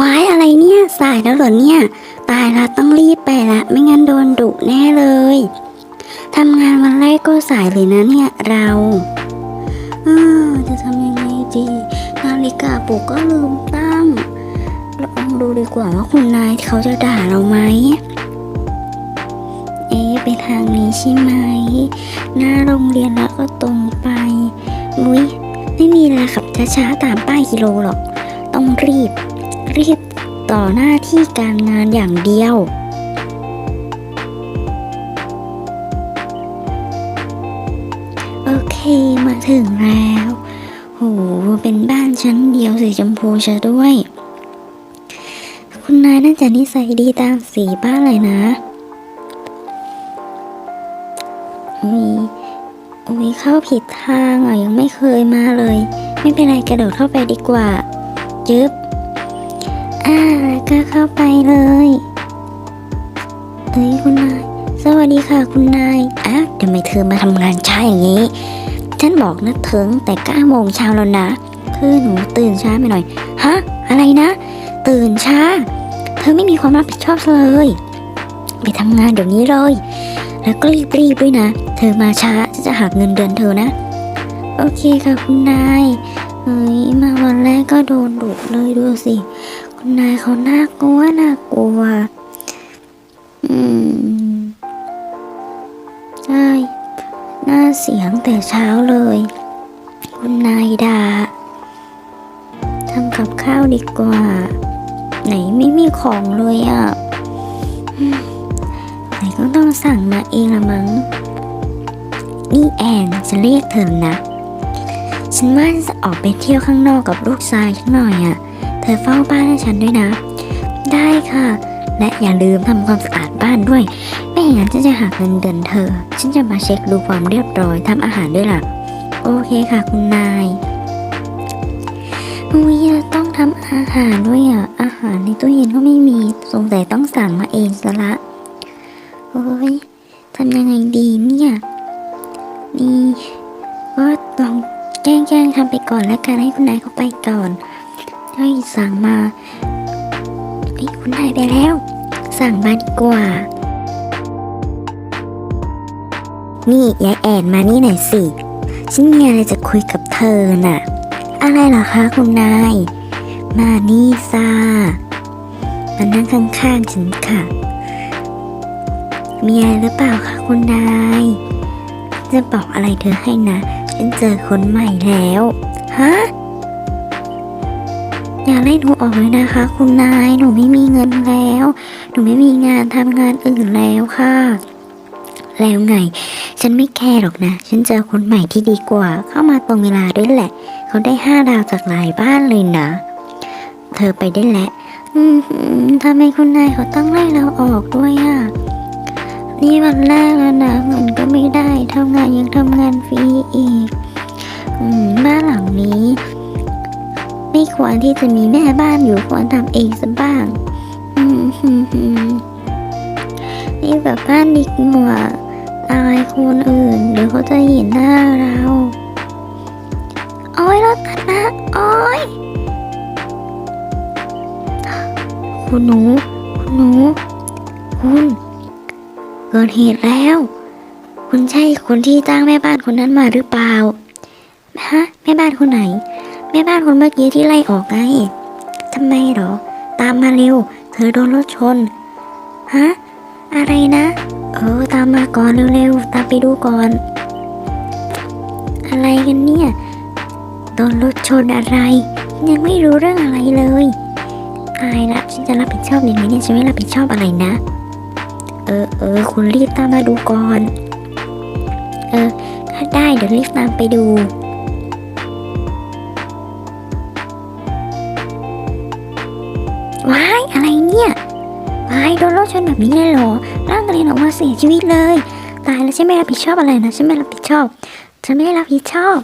วายอะไรเนี่ยสายแล้วเหรอเนี่ย ตายละต้องรีบไปละไม่งั้นโดนดุแน่เลยทำงานวันแรกก็สายเลยนะเนี่ยเราเออจะทำยังไงดีนาฬิกาปลุกก็ลืมตั้งลองดูดีกว่าว่าคุณนายเขาจะด่าเราไหมเอ๊ะไปทางนี้ใช่ไหมหน้าโรงเรียนแล้วก็ตรงไปอุ้ยไม่มีเวลาขับช้าๆตามป้ายกิโลหรอก ต้องรีบ รีบต่อหน้าที่การงานอย่างเดียว โอเคมาถึงแล้ว โห เป็นบ้านชั้นเดียวสีชมพูซะด้วย คุณนายน่าจะนิสัยดีตามสีบ้านเลยนะอุ้ยอุ้ยเข้าผิดทางอะยังไม่เคยมาเลย ไม่เป็นไรกระโดดเข้าไปดีกว่า จึ๊บ อ่าแล้วก็เข้าไปเลยเอ้ยคุณนาย สวัสดีค่ะคุณนายอะทำไมเธอมาทำงานช้าอย่างนี้ ฉันบอกนะเถึงแต่เก้าโมงเช้าแล้วนะ คือหนูตื่นช้าไปหน่อย ฮะ อะไรนะ ตื่นช้า เธอไม่มีความรับผิดชอบเลย ไปทำงานเดี๋ยวนี้เลย แล้วก็รีบๆด้วยนะ เธอมาช้าจะหักเงินเดือนเธอนะ โอเคค่ะคุณนายเฮ้ยมาวันแรกก็โดนดุเลยดูสิ คุณนายเขาน่ากลัวน่ากลัว อืมใช่หน้าเสียงแต่เช้าเลย คุณนายดาทำกับข้าวดีกว่า ไหนไม่มีของเลยอะไหนก็ต้องสั่งมาเองละมั้ง นี่แอนจะเรียกเธอนะ ฉันว่าจะออกไปเที่ยวข้างนอกกับลูกชายฉันหน่อยอะ อเฝ้าบ้านให้ฉันด้วยนะ ได้ค่ะ และอย่าลืมทำความสะอาดบ้านด้วย ไม่อย่างนั้นฉันจะหักเงินเดือนเธอ ฉันจะมาเช็คดูความเรียบร้อยทำอาหารด้วยล่ะ โอเคค่ะคุณนายอุ้ยต้องทำอาหารด้วยอะ อาหารในตู้เย็นก็ไม่มี สงสัยต้องสั่งมาเองซะละ โอ้ยทำยังไงดีเนี่ยนี่ก็ลองแกล้งๆทำไปก่อนแล้วกันให้คุณนายเขาไปก่อน ให้สั่งมาไอ้ยคุณนายไปแล้ว สั่งมาดีกว่า นี่ยายแอนมานี่หน่อยสิ ฉันมีอะไรจะคุยกับเธอน่ะ อะไรเหรอคะคุณนาย มานี่ซ่ามานั่งข้างๆฉันค่ะ มีอะไรหรือเปล่าคะคุณนาย จะบอกอะไรเธอให้นะ ฉันเจอคนใหม่แล้ว ฮะ อย่าไล่หนูออกเลยนะคะ คุณนายหนูไม่มีเงินแล้ว หนูไม่มีงานทำงานอื่นแล้วค่ะ แล้วไง ฉันไม่แคร์หรอกนะ ฉันเจอคนใหม่ที่ดีกว่า เข้ามาตรงเวลาด้วยแหละ เขาได้ห้าดาวจากหลายบ้านเลยนะ เธอไปได้แล้วอืมหืมทำไมคุณนายเขาต้องไล่เราออกด้วยอะนี่วันแรกแล้วนะเงินก็ไม่ได้ทำงานยังทำงานฟรีอีกอืมบ้านหลังนี้ ไม่ควรที่จะมีแม่บ้านอยู่ควรทำเองซะบ้างนี่แบบบ้านดีกว่าอายคนอื่นเดี๋ยวเขาจะเห็นหน้าเราโอ้ยรถตัดหนะโอ้ยคุณหนู คุณหนู คุณ เกิดเหตุแล้ว คุณใช่คนที่จ้างแม่บ้านคนนั้นมาหรือเปล่าฮะแม่บ้านคนไหน แม่บ้านคนเมื่อกี้ที่ไล่ออกไงทำไมหรอ ตามมาเร็ว เธอโดนรถชน ฮะ อะไรนะ เออ ตามมาก่อนเร็วๆ ตามไปดูก่อน อะไรกันเนี่ย โดนรถชนอะไร ยังไม่รู้เรื่องอะไรเลยตายละฉันจะรับผิดชอบยังไงเนี่ยฉันไม่รับผิดชอบอะไรนะ เออเออคุณรีบตามมาดูก่อน เออ ถ้าได้เดี๋ยวรีบตามไปดู ตายโดนรถชนแบบนี้เลยเหรอร่างกระเด็นออกมาเสียชีวิตเลย ตายแล้วฉันไม่รับผิดชอบอะไรนะฉันไม่รับผิดชอบฉันไม่ได้รับผิดชอบ